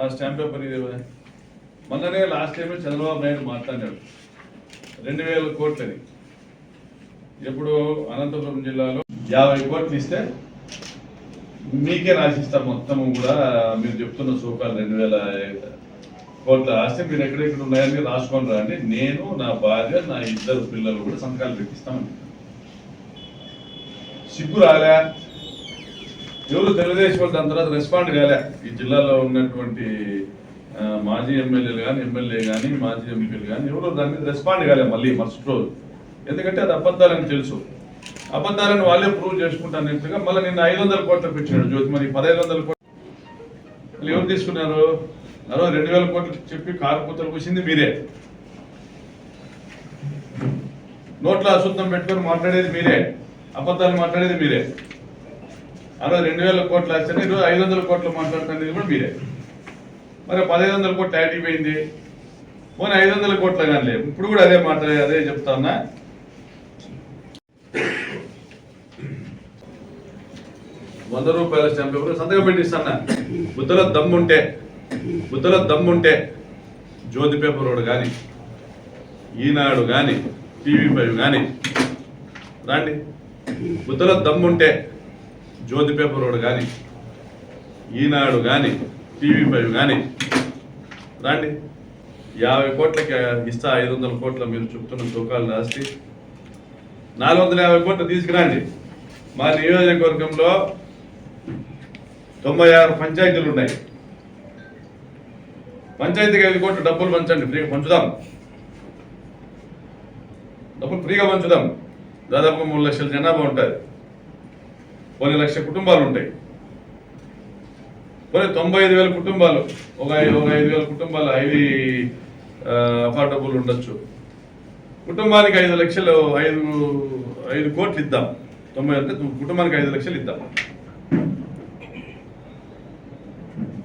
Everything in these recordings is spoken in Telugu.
ఆ స్టాంప్ పేపర్ ఇది మొన్ననే లాస్ట్ టైం చంద్రబాబు నాయుడు మాట్లాడాడు. రెండు వేల కోట్లది. ఎప్పుడు అనంతపురం జిల్లాలో యాభై కోట్లు ఇస్తే మీకే రాసిస్తాం మొత్తం కూడా మీరు చెప్తున్న సూకాలు రెండు వేల కోట్ల ఆస్తి మీరు ఎక్కడెక్కడ ఉన్నాయని రాసుకొని రాండి. నేను నా భార్య నా ఇద్దరు పిల్లలు కూడా సంతకాలు పెట్టిస్తామని సిగ్గు రాలే. ఎవరు తెలుగుదేశం వాళ్ళు దాని తర్వాత రెస్పాండ్ కాలే. ఈ జిల్లాలో ఉన్నటువంటి మాజీ ఎమ్మెల్యేలు కానీ ఎమ్మెల్యే కానీ మాజీ ఎంపీలు కానీ ఎవరు దాని మీద రెస్పాండ్ కాలే మళ్ళీ మరుసటి రోజు. ఎందుకంటే అది అబద్ధాలని తెలుసు. అబద్ధాలను వాళ్ళే ప్రూవ్ చేసుకుంటానట్టుగా మళ్ళీ నిన్న ఐదు వందల కోట్లు పెట్టినాడు జ్యోతి. మరి పదహైదు వందల కోట్లు మళ్ళీ ఎవరు తీసుకున్నారు? అరవై రెండు వేల కోట్లు చెప్పి కారు కూతలు కూసింది మీరే. నోట్లో అశుద్ధం పెట్టుకొని మాట్లాడేది మీరే. అబద్ధాలు మాట్లాడేది మీరే. అరవై రెండు వేల కోట్లు వచ్చాను ఈరోజు ఐదు వందల కోట్లు మాట్లాడుతుంది కూడా మీరే. మరి పదహైదు వందల కోట్లు యాడ్ అయిపోయింది పోనీ ఐదు వందల కోట్ల కానీ ఇప్పుడు కూడా అదే మాట అదే చెప్తా ఉన్నా. వంద రూపాయల స్టాంప్ పేపర్ సంతకం పెట్టిస్తానా బుద్ధలో దమ్ముంటే బుద్ధలో దమ్ముంటే జ్యోతి పేపర్ వాడు కానీ ఈనాడు కానీ టీవీ ఫైవ్ కానీ రాండి. బుద్ధలో దమ్ముంటే జ్యోతి పేపర్ రోడ్ కానీ ఈనాడు కానీ టీవీ ఫైవ్ కానీ రాండి. యాభై కోట్లకి ఇస్తా ఐదు వందల కోట్ల మీరు చెప్తున్న తూకాలు రాసి నాలుగు వందల యాభై కోట్లు తీసుకురండి. మా నియోజకవర్గంలో తొంభై ఆరు పంచాయతీలు ఉన్నాయి. పంచాయతీకి ఐదు కోట్లు డబ్బులు పంచండి ఫ్రీగా పంచుదాం. డబ్బులు ఫ్రీగా పంచుదాం. దాదాపు మూడు లక్షల జనాభా ఉంటుంది. కొన్ని లక్షల కుటుంబాలు ఉంటాయి కొన్ని తొంభై ఐదు వేల కుటుంబాలు ఒక ఐదు ఒక ఐదు వేల కుటుంబాలు ఐదు అఫోర్డబుల్ ఉండొచ్చు. కుటుంబానికి ఐదు లక్షలు ఐదు ఐదు కోట్లు ఇద్దాం. తొంభై అంటే కుటుంబానికి ఐదు లక్షలు ఇద్దాం.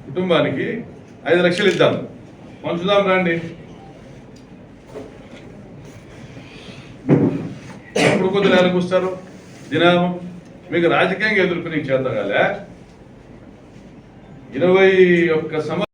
కుటుంబానికి ఐదు లక్షలు ఇద్దాం. పంచుదాం రండి. ఇప్పుడు కొద్దిగా నెలకు వస్తారు దినం మీకు రాజకీయంగా ఎదుర్కొని చేత కాలే ఇరవై ఒక్క సంవత్సరం